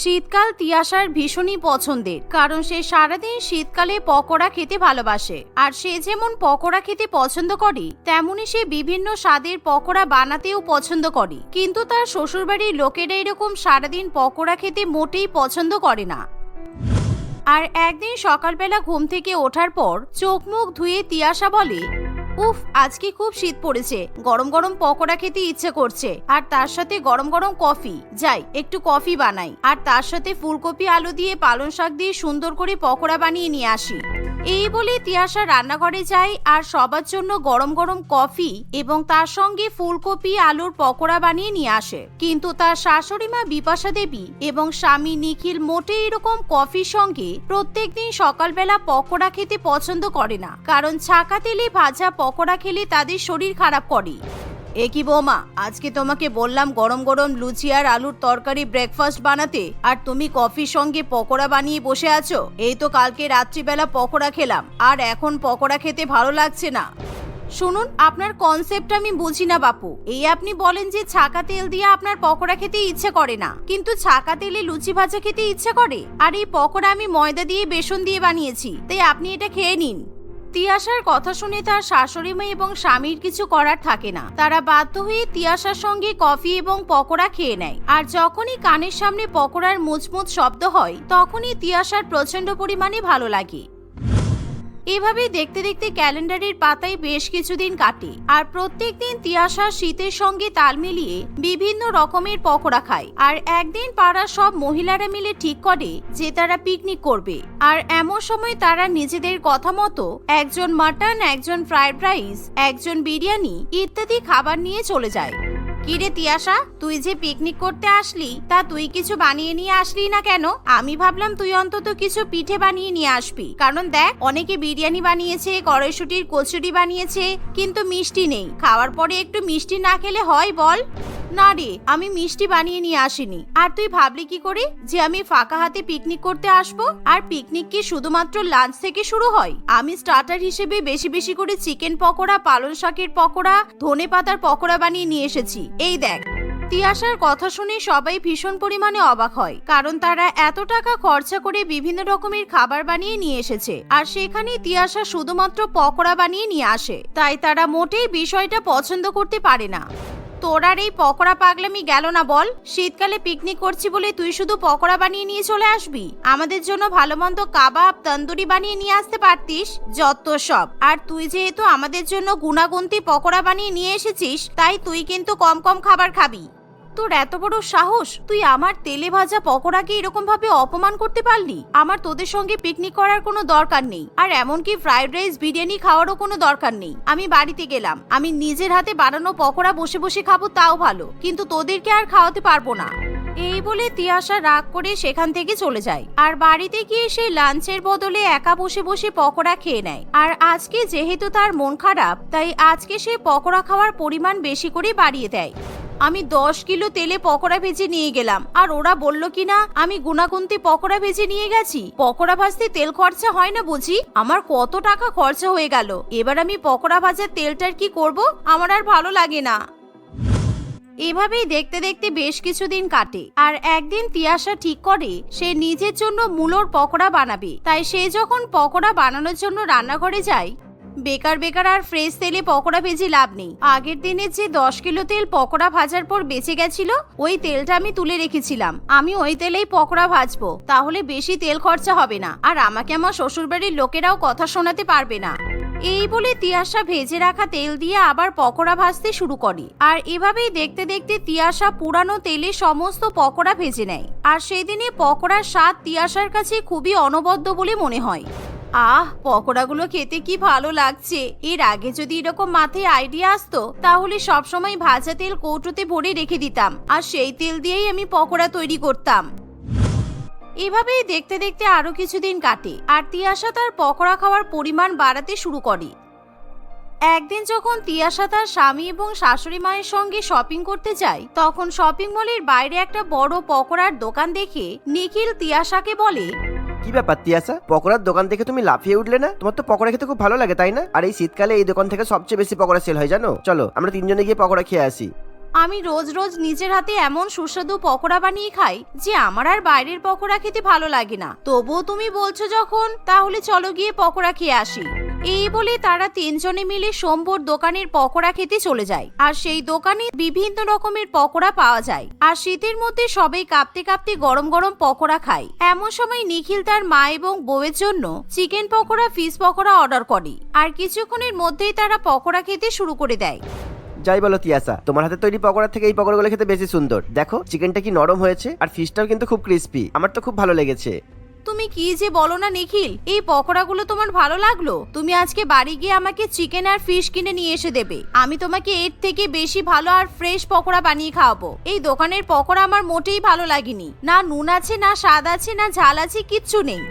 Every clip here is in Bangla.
শীতকাল তিয়াসার ভীষণই পছন্দের, কারণ সে সারাদিন শীতকালে পকোড়া খেতে ভালোবাসে। আর সে যেমন পকোড়া খেতে পছন্দ করে, তেমনি সে বিভিন্ন স্বাদের পকোড়া বানাতেও পছন্দ করে। কিন্তু তার শ্বশুরবাড়ির লোকেরা এরকম সারাদিন পকোড়া খেতে মোটেই পছন্দ করে না। আর একদিন সকালবেলা ঘুম থেকে ওঠার পর চোখ মুখ ধুয়ে তিয়াসা বলে উফ, আজকে খুব শীত পড়েছে। গরম গরম পকোড়া খেতে ইচ্ছে করছে। আর তার সাথে গরম গরম কফি। যাই, একটু কফি বানাই। আর তার সাথে ফুলকপি আলু দিয়ে পালং শাক দিয়ে সুন্দর করে পকোড়া বানিয়ে নিয়ে আসি। এই বলে তিয়াসা রান্নাঘরে যায় আর সবার জন্য গরম গরম কফি এবং তার সঙ্গে ফুলকপি আলুর পকোড়া বানিয়ে নিয়ে আসে। কিন্তু তার শাশুড়ি মা বিপাশা দেবী এবং স্বামী নিখিল মোটেই এরকম কফির সঙ্গে প্রত্যেকদিন সকালবেলা পকোড়া খেতে পছন্দ করে না। কারণ ছাকা তেলে ভাজা পকোড়া খেলে তাদের শরীর খারাপ করে। এ কি বৌমা, আজকে তোমাকে বললাম গরম গরম লুচি আর আলুর তরকারি ব্রেকফাস্ট বানাতে, আর তুমি কফির সঙ্গে পকোড়া বানিয়ে বসে আছো। এই তো কালকে রাত্রিবেলা পকোড়া খেলাম, আর এখন পকোড়া খেতে ভালো লাগছে না। শুনুন, আপনার কনসেপ্ট আমি বুঝি না বাপু। এই আপনি বলেন যে ছাকা তেল দিয়ে আপনার পকোড়া খেতে ইচ্ছে করে না। কিন্তু ছাকা তেলে লুচি ভাজা খেতে ইচ্ছে করে? আর এই পকোড়া আমি ময়দা দিয়ে, বেসন দিয়ে বানিয়েছি, তাই আপনি এটা খেয়ে নিন। তিয়াসার কথা শুনে তার শাশুড়ি মেয়ে এবং স্বামীর কিছু করার থাকে না। তারা বাধ্য হয়ে তিয়াসার সঙ্গে কফি এবং পকোড়া খেয়ে নেয়। আর যখনই কানের সামনে পকোড়ার মুচমুচ শব্দ হয়, তখনই তিয়াসার প্রচণ্ড পরিমাণে ভালো লাগে। এভাবেই দেখতে দেখতে ক্যালেন্ডারের পাতায় বেশ কিছুদিন কাটে আর প্রত্যেক দিন তিয়াসা শীতের সঙ্গে তাল মিলিয়ে বিভিন্ন রকমের পকোড়া খায়। আর একদিন পাড়ার সব মহিলারা মিলে ঠিক করে যে তারা পিকনিক করবে। আর এমন সময় তারা নিজেদের কথা মতো একজন মাটন একজন ফ্রাইড রাইস একজন বিরিয়ানি ইত্যাদি খাবার নিয়ে চলে যায়। কিরে তিয়াসা তুই যে পিকনিক করতে আসলি, তা তুই কিছু বানিয়ে নিয়ে আসলি না কেন? আমি ভাবলাম তুই অন্তত কিছু পিঠে বানিয়ে নিয়ে আসবি। কারণ দেখ, অনেকে বিরিয়ানি বানিয়েছে, কড়াইশুটির কচুরি বানিয়েছে, কিন্তু মিষ্টি নেই। খাওয়ার পরে একটু মিষ্টি না খেলে হয় বল? না রে, আমি মিষ্টি বানিয়ে নিয়ে আসিনি। আর তুই ভাবলি কি করে যে আমি ফাঁকা হাতে পিকনিক করতে আসব? আর পিকনিক কি শুধুমাত্র লাঞ্চ থেকে শুরু হয়? আমি স্টার্টার হিসেবে বেশি বেশি করে চিকেন পকোড়া, পালং শাকের পকোড়া, ধনে পাতার পকোড়া বানিয়ে নিয়ে এসেছি। এই দেখ তিয়াসার কথা শুনে সবাই ভীষণ পরিমাণে অবাক হয়, কারণ তারা এত টাকা খরচা করে বিভিন্ন রকমের খাবার বানিয়ে নিয়ে এসেছে। আর সেখানে তিয়াসা শুধুমাত্র পকোড়া বানিয়ে নিয়ে আসে, তাই তারা মোটেই বিষয়টা পছন্দ করতে পারে না। তোর আর এই পকোড়া পাগলামি গেল না বল? শীতকালে পিকনিক করছি বলে তুই শুধু পকোড়া বানিয়ে নিয়ে চলে আসবি। আমাদের জন্য ভালো মন্দ কাবাব, তন্দুরি বানিয়ে নিয়ে আসতে পারতিস, যত সব। আর তুই যেহেতু আমাদের জন্য গুণাগুন্তি পকোড়া বানিয়ে নিয়ে এসেছিস, তাই তুই কিন্তু কম কম খাবার খাবি। তোর এত বড় সাহস? তুই আমার তেলে ভাজা পকোড়াকে এরকম ভাবে অপমান করতে পারলি? আমার তোদের সঙ্গে পিকনিক করার কোনো দরকার নেই। আর এমনকি ফ্রাইড রাইস বিরিয়ানি খাওয়ারও কোনো দরকার নেই। আমি বাড়িতে গেলাম। আমি নিজের হাতে বানানো পকোড়া বসে বসে খাব, তাও ভালো। কিন্তু তোদেরকে আর খাওয়াতে পারব না। এই বলে তিয়াসা রাগ করে সেখান থেকে চলে যায়। আর বাড়িতে গিয়ে সে লাঞ্চের বদলে একা বসে বসে পকোড়া খেয়ে নেয়। আর আজকে যেহেতু তার মন খারাপ, তাই আজকে সে পকোড়া খাওয়ার পরিমাণ বেশি করে বাড়িয়ে দেয়। আমি দশ কিলো তেলে পকোড়া ভেজে নিয়ে গেলাম। আর ওরা বলল কি না আমি গুনাগুন্তি পকোড়া ভেজে নিয়ে গেছি। পকোড়া ভাজতে তেল খরচা হয় না বুঝি? আমার কত টাকা খরচা হয়ে গেল। এবার আমি পকোড়া ভাজার তেলটার কি করব? আমার আর ভালো লাগে না। এভাবেই দেখতে দেখতে বেশ কিছুদিন কাটে। আর একদিন তিয়াসা ঠিক করে, সে নিজের জন্য মূলোর পকোড়া বানাবে। তাই সে যখন পকোড়া বানানোর জন্য রান্নাঘরে যায় বেকার বেকার আর ফ্রেশ তেলে পকোড়া ভেজে লাভ নেই। আগের দিনের যে দশ কিলো তেল পকোড়া ভাজার পর বেঁচে গেছিল, ওই তেলটা আমি তুলে রেখেছিলাম। আমি ওই তেলেই পকোড়া ভাজবো, তাহলে বেশি তেল খরচা হবে না। আর আমাকে আমার শ্বশুরবাড়ির লোকেরাও কথা শোনাতে পারবে না। এই বলে তিয়াসা ভেজে রাখা তেল দিয়ে আবার পকোড়া ভাজতে শুরু করে। আর এভাবেই দেখতে দেখতে তিয়াসা পুরানো তেলে সমস্ত পকোড়া ভেজে নেয়। আর সেদিনে পকোড়ার স্বাদ তিয়াসার কাছে খুবই অনবদ্য বলে মনে হয়। আহ, পকোড়াগুলো খেতে কি ভালো লাগছে। এর আগে যদি এরকম মাথায় আইডিয়া আসতো, তাহলে সবসময় ভাজা তেল কৌটোতে ভরে রেখে দিতাম, আর সেই তেল দিয়েই আমি পকোড়া তৈরি করতাম। এভাবেই দেখতে দেখতে আরও কিছুদিন কাটে, আর তিয়াসা তার পকোড়া খাওয়ার পরিমাণ বাড়াতে শুরু করে। একদিন যখন তিয়াসা তার স্বামী এবং শাশুড়ি মায়ের সঙ্গে শপিং করতে যায়, তখন শপিং মলের বাইরে একটা বড় পকোড়ার দোকান দেখে নিখিল তিয়াসাকে বলে কি ব্যাপার, তিয়াসা? পকোড়ার দোকান থেকে তুমি লাফিয়ে উঠলে না? তোমার তো পকোড়া খেতে খুব ভালো লাগে, তাই না? আর এই শীতকালে এই দোকান থেকে সবচেয়ে বেশি পকোড়া সেল হয়, জানো? চলো, আমরা তিনজনে গিয়ে পকোড়া খেয়ে আসি। আমি রোজ রোজ নিজের হাতে এমন সুস্বাদু পকোড়া বানিয়ে খাই, যে আমার আর বাইরের পকোড়া খেতে ভালো লাগে না। তবুও তুমি বলছো যখন, তাহলে চলো গিয়ে পকোড়া খেয়ে আসি। এই বলে তারা তিনজনে মিলে শম্ভুর দোকানের পকোড়া খেতে চলে যায়। আর সেই দোকানে বিভিন্ন রকমের পকোড়া পাওয়া যায়। আর শীতের মধ্যে সবাই কাঁপতে কাঁপতে গরম গরম পকোড়া খায়। এমন সময় নিখিল তার মা এবং বউয়ের জন্য chicken pakora, fish pakora order করে। আর কিছুক্ষণের মধ্যেই তারা পকোড়া খেতে শুরু করে দেয়। যাই বলো তিয়াসা, তোমার হাতে তৈরি পকোড়া থেকে এই পকোড়াগুলো খেতে বেশি সুন্দর। দেখো, চিকেনটা কি নরম হয়েছে, আর ফিশটাও কিন্তু খুব ক্রিস্পি আমার তো খুব ভালো লেগেছে। তুমি কি যে বলো না নিখিল, এই পকোড়াগুলো তোমার ভালো লাগল? তুমি আজকে বাড়ি গিয়ে আমাকে চিকেন আর ফিশ কিনে নিয়ে এসে দেবে। আমি তোমাকে এর থেকে বেশি ভালো আর ফ্রেশ পকোড়া বানিয়ে খাওয়াবো। এই দোকানের পকোড়া আমার মোটেই ভালো লাগেনি। না নুন আছে, না স্বাদ আছে, না ঝাল আছে, কিচ্ছু নেই।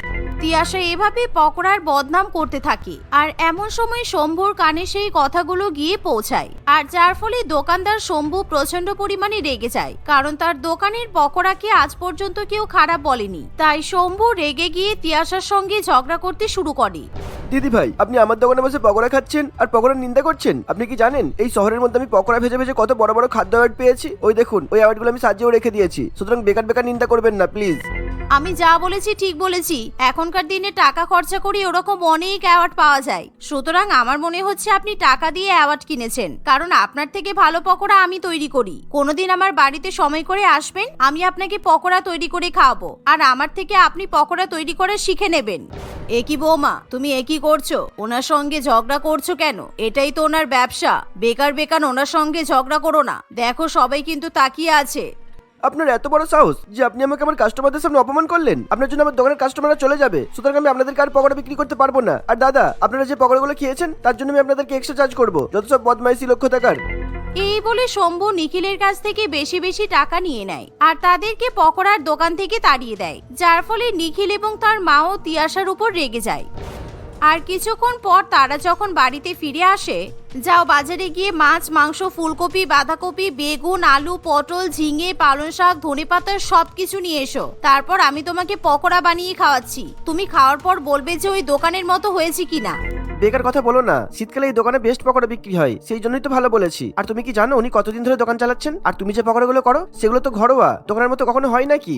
তিয়াসা এভাবে পকোড়ার বদনাম করতে থাকে। আর এমন সময় শম্ভুর কানে সেই কথাগুলো গিয়ে পৌঁছায়। আর যার ফলে দোকানদার শম্ভু প্রচণ্ড পরিমাণে রেগে যায়। কারণ তার দোকানের পকোড়াকে আজ পর্যন্ত কেউ খারাপ বলেনি। তাই শম্ভু রেগে গিয়ে তিয়াসার সঙ্গে ঝগড়া করতে শুরু করে। দিদি ভাই আপনি আমার দোকানে বসে পকোড়া খাচ্ছেন আর পকোড়ার নিন্দা করছেন? আপনি কি জানেন? এই শহরের মধ্যে আমি পকোড়া ভেজে ভেজে কত বড় বড় খাদ্য অ্যাওয়ার্ড পেয়েছি? ওই দেখুন ওই অ্যাওয়ার্ডগুলো আমি সাজিয়েও রেখে দিয়েছি। সুতরাং বেকার বেকার নিন্দা করবেন না প্লিজ। আমি যা বলেছি ঠিক বলেছি। এখনকার দিনে টাকা খরচা করে ওরকম অনেক অ্যাওয়ার্ড পাওয়া যায়। সুতরাং আমার মনে হচ্ছে আপনি টাকা দিয়ে অ্যাওয়ার্ড কিনেছেন। কারণ আপনার থেকে ভালো পকোড়া আমি তৈরি করি। কোনোদিন আমার বাড়িতে সময় করে আসবেন, আমি আপনাকে পকোড়া তৈরি করে খাওয়াবো। আর আমার থেকে আপনি পকোড়া তৈরি করে শিখে নেবেন। একই বৌমা, তুমি একই করছ? ওনার সঙ্গে ঝগড়া করছ কেন? এটাই তো ওনার ব্যবসা। বেকার বেকার ওনার সঙ্গে ঝগড়া করো না। দেখো সবাই কিন্তু তাকিয়ে আছে। আপনার এত বড় সাহস যে আপনি আমাকে আমার কাস্টমারদের সামনে অপমান করলেন? আপনার জন্য আমার দোকানের কাস্টমাররা চলে যাবে। সুতরাং আমি আপনাদেরকে আর পকোড়া বিক্রি করতে পারব না। আর দাদা, আপনারা যে পকোড়াগুলো খেয়েছেন, তার জন্য আমি আপনাদেরকে এক্সট্রা চার্জ করব। যত সব বদমাইশি লক্ষ্য থাকার। এই বলে শম্ভু নিখিলের কাছ থেকে বেশি বেশি টাকা নিয়ে নেয় আর তাদেরকে পকোড়ার দোকান থেকে তাড়িয়ে দেয়, যার ফলে নিখিল এবং তার মাও তিয়াসার উপর রেগে যায়। আর কিছুক্ষণ পর তারা যখন বাড়িতে ফিরে আসে, যাও বাজারে গিয়ে মাছ, মাংস, ফুলকপি, বাঁধাকপি, বেগুন, আলু, পটল, ঝিঙে, পালং শাক, ধনেপাতা সব কিছু নিয়ে এসো। তারপর আমি তোমাকে পকোড়া বানিয়ে খাওয়াচ্ছি। তুমি খাওয়ার পর বলবে যে ওই দোকানের মতো হয়েছে কিনা। বেকার কথা বলো না। শীতকালে এই দোকানে বেস্ট পকোড়া বিক্রি হয়। সেই জন্যই তো ভালো বলেছি। আর তুমি কি জানো উনি কতদিন ধরে দোকান চালাচ্ছেন? আর তুমি যে পকোড়াগুলো করো, সেগুলো তো ঘরোয়া। দোকানের মতো কখনো হয় নাকি?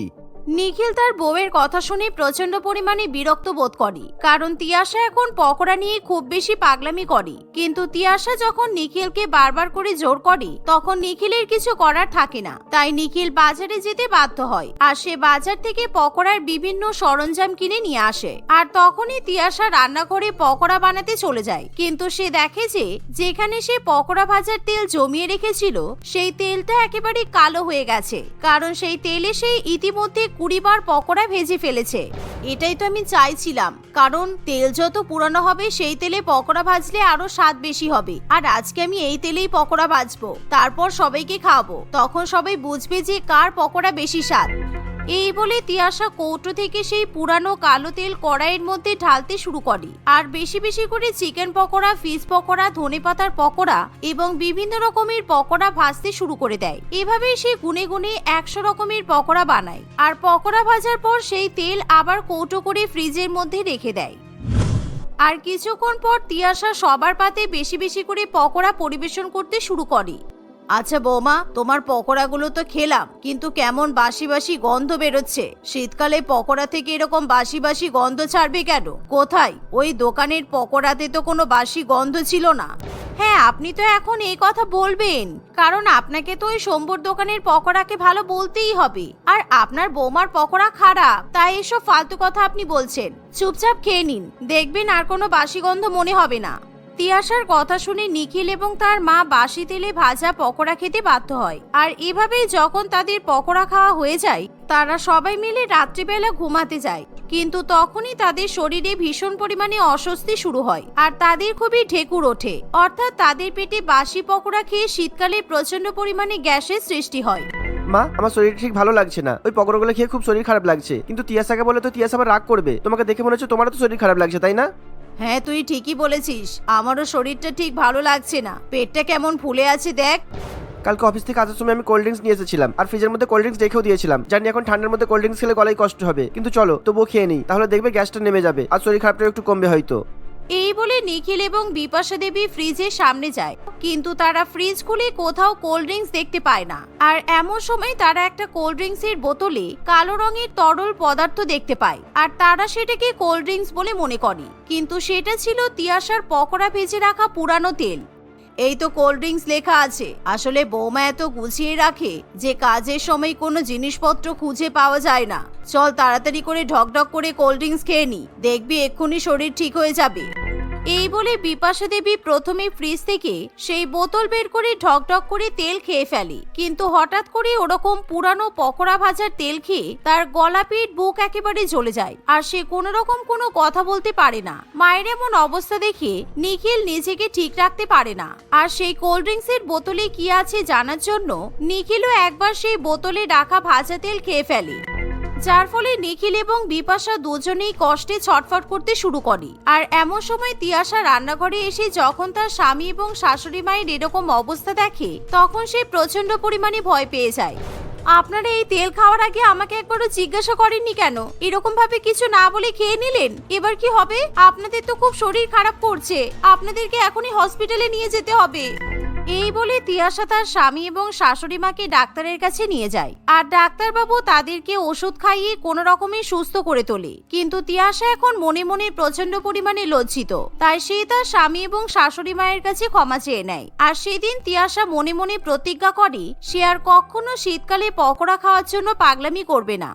নিখিল তার বউয়ের কথা শুনে প্রচণ্ড পরিমাণে বিরক্ত বোধ করে, কারণ তিয়াশা এখন পকোড়া নিয়ে খুব বেশি পাগলামি করে। কিন্তু তিয়াশা যখন নিখিলকে বারবার করে জোর করে, তখন নিখিলের কিছু করার থাকে না। তাই নিখিল বাজারে যেতে বাধ্য হয়, আর সে বাজার থেকে পকোড়ার বিভিন্ন সরঞ্জাম কিনে নিয়ে আসে। আর তখনই তিয়াশা রান্নাঘরে পকোড়া বানাতে চলে যায়। কিন্তু সে দেখে যে, যেখানে সে পকোড়া ভাজার তেল জমিয়ে রেখেছিল, সেই তেলটা একেবারে কালো হয়ে গেছে। কারণ সেই তেলে সে ইতিমধ্যে কুড়ি বার পকোড়া ভেজে ফেলেছে। এটাই তো আমি চাইছিলাম, কারণ তেল যত পুরানো হবে, সেই তেলে পকোড়া ভাজলে আরও স্বাদ বেশি হবে। আর আজকে আমি এই তেলেই পকোড়া ভাজবো। তারপর সবাইকে খাওয়াবো। তখন সবাই বুঝবে যে কার পকোড়া বেশি স্বাদ। এই বলে তিয়াশা কৌটো থেকে সেই পুরানো কালো তেল কড়াইয়ের মধ্যে ঢালতে শুরু করে। আর বেশি বেশি করে চিকেন পকোড়া, ফিশ পকোড়া ধনেপাতার পকোড়া এবং বিভিন্ন রকমের পকোড়া ভাজতে শুরু করে দেয়। এভাবেই সে গুনে গুনে একশো রকমের পকোড়া বানায়। আর পকোড়া ভাজার পর সেই তেল আবার কৌটো করে ফ্রিজের মধ্যে রেখে দেয়। আর কিছুক্ষণ পর তিয়াশা সবার পাতে বেশি বেশি করে পকোড়া পরিবেশন করতে শুরু করে। আচ্ছা বৌমা, তোমার পকোড়াগুলো তো খেলাম, কিন্তু কেমন বাসি বাসি গন্ধ বেরোচ্ছে? শীতকালে পকোড়া থেকে এরকম বাসি বাসি গন্ধ ছাড়বে কেন? কোথায়? ওই দোকানের পকোড়াতে তো কোনো বাসি গন্ধ ছিল না। হ্যাঁ আপনি তো এখন এই কথা বলবেন, কারণ আপনাকে তো ওই শম্ভুর দোকানের পকোড়াকে ভালো বলতেই হবে। আর আপনার বৌমার পকোড়া খারাপ, তাই এসব ফালতু কথা আপনি বলছেন। চুপচাপ খেয়ে নিন, দেখবেন আর কোনো বাসি গন্ধ মনে হবে না। তিয়াশার কথা শুনে নিখিল এবং তার মা বাসি তেলে ভাজা পকোড়া খেতে বাধ্য হয়। আর এভাবেই যখন তাদের পকোড়া খাওয়া হয়ে যায়, তারা সবাই মিলে রাত্রিবেলা ঘুমাতে যায়। কিন্তু তখনই তাদের শরীরে ভীষণ পরিমাণে অস্বস্তি শুরু হয় আর তাদের খুবই ঢেকুর ওঠে। অর্থাৎ তাদের পেটে বাসি পকোড়া খেয়ে শীতকালে প্রচণ্ড পরিমাণে গ্যাসের সৃষ্টি হয়। মা, আমার শরীর ঠিক ভালো লাগছে না। ওই পকোড়াগুলো খেয়ে খুব শরীর খারাপ লাগছে। কিন্তু তিয়াসাকে বলে তো তিয়াসা আবার রাগ করবে। তোমাকে দেখে মনে হচ্ছে তোমারও তো শরীর খারাপ লাগছে, তাই না? হ্যাঁ তুই ঠিকই বলেছিস। আমারও শরীরটা ঠিক ভালো লাগছে না। পেটটা কেমন ফুলে আছে দেখ। কালকে অফিস থেকে আসার সময় আমি কোল্ড ড্রিঙ্কস নিয়ে এসেছিলাম। আর ফ্রিজের মধ্যে কোল্ড ড্রিঙ্কস রেখেও দিয়েছিলাম। জানি এখন ঠান্ডার মধ্যে কোল্ড ড্রিঙ্কস খেলে গলায় কষ্ট হবে। কিন্তু চলো, তবুও খেয়ে নিই। তাহলে দেখবে গ্যাসটা নেমে যাবে। আর শরীর খারাপটা একটু কমবে হয়তো। এই বলে নিখিল এবং বিপাশা দেবী ফ্রিজের সামনে যায়। কিন্তু তারা ফ্রিজ খুলে কোথাও কোল্ড ড্রিঙ্কস দেখতে পায় না। আর এমন সময় তারা একটা কোল্ড ড্রিঙ্কস এর বোতলে কালো রঙের তরল পদার্থ দেখতে পায়। আর তারা সেটাকে কোল্ড ড্রিঙ্কস বলে মনে করে। কিন্তু সেটা ছিল তিয়াসার পকোড়া ভেজে রাখা পুরানো তেল। এই তো কোল্ড ড্রিঙ্কস লেখা আছে। আসলে বৌমা এত গুছিয়ে রাখে যে কাজের সময় কোনো জিনিসপত্র খুঁজে পাওয়া যায় না। চল তাড়াতাড়ি করে ঢকঢক করে কোল্ড ড্রিঙ্কস খেয়ে নি। দেখবি এক্ষুনি শরীর ঠিক হয়ে যাবে। এই বলে বিপাশা দেবী প্রথমে ফ্রিজ থেকে সেই বোতল বের করে ঢকঢক করে তেল খেয়ে ফেলে। কিন্তু হঠাৎ করে ওরকম পুরানো পকোড়া ভাজার তেল খেয়ে তার গলা পিঠ বুক একেবারে জ্বলে যায় আর সে কোনো রকম কোনো কথা বলতে পারে না। মায়ের এমন অবস্থা দেখে নিখিল নিজেকে ঠিক রাখতে পারে না। আর সেই কোল্ড ড্রিঙ্কসের বোতলে কি আছে জানার জন্য নিখিলও একবার সেই বোতলে রাখা ভাজা তেল খেয়ে ফেলে। যার ফলে নিখিল এবং বিপাশা দুজনেই কষ্টে ছটফট করতে শুরু করে। আর এমন সময় তিয়াশা রান্নাঘরে এসে যখন তার স্বামী এবং শাশুড়ি মায়ের এরকম অবস্থা দেখে, তখন সে প্রচণ্ড পরিমাণে ভয় পেয়ে যায়। আপনারা এই তেল খাওয়ার আগে আমাকে একবারও জিজ্ঞাসা করেননি কেন? এরকম ভাবে কিছু না বলে খেয়ে নিলেন? এবার কি হবে? আপনাদের তো খুব শরীর খারাপ করছে। আপনাদেরকে এখনই হসপিটালে নিয়ে যেতে হবে। এই বলে তিয়াশা তার স্বামী এবং শাশুড়ি মাকে ডাক্তারের কাছে নিয়ে যায়। আর ডাক্তারবাবু তাদেরকে ওষুধ খাইয়ে কোনো রকমে সুস্থ করে তোলে। কিন্তু তিয়াশা এখন মনে মনে প্রচণ্ড পরিমাণে লজ্জিত। তাই সে তার স্বামী এবং শাশুড়ি মায়ের কাছে ক্ষমা চেয়ে নেয়। আর সেদিন তিয়াশা মনে মনে প্রতিজ্ঞা করে, সে আর কখনো শীতকালে পকোড়া খাওয়ার জন্য পাগলামি করবে না।